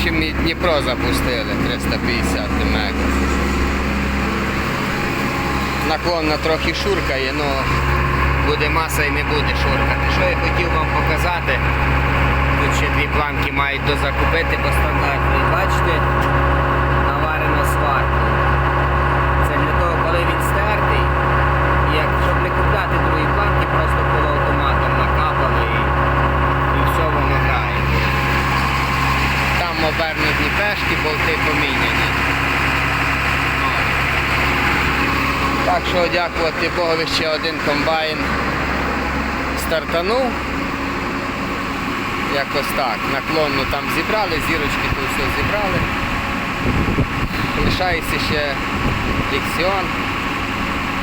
Дніпро запустили 350 мега. Наклонна трохи шуркає, але буде маса і не буде шуркати. Що я хотів вам показати? Тут ще дві планки мають дозакупити по стандартній. Бачите, наварена сварка. Обернуті болти поміняні. Так що дякувати Богові ще один комбайн стартанув. Якось так. Наклонну там зібрали, зірочки тут все зібрали. Лишається ще Ліксіон,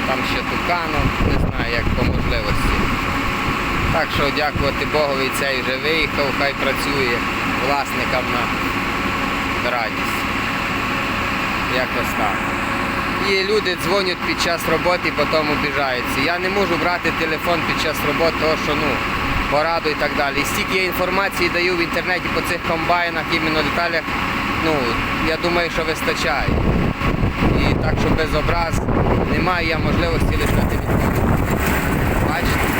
там ще Тукану, не знаю як по можливості. Так що дякувати Богові, цей вже виїхав, хай працює власникам на радість. Якось так. І люди дзвонять під час роботи, потім обіжаються. Я не можу брати телефон під час роботи, тому що ну, пораду і так далі. І стільки я інформації даю в інтернеті по цих комбайнах, іменно деталях, ну, я думаю, що вистачає. І так, що без образ немає я можливості лишати відповідь. Бачите?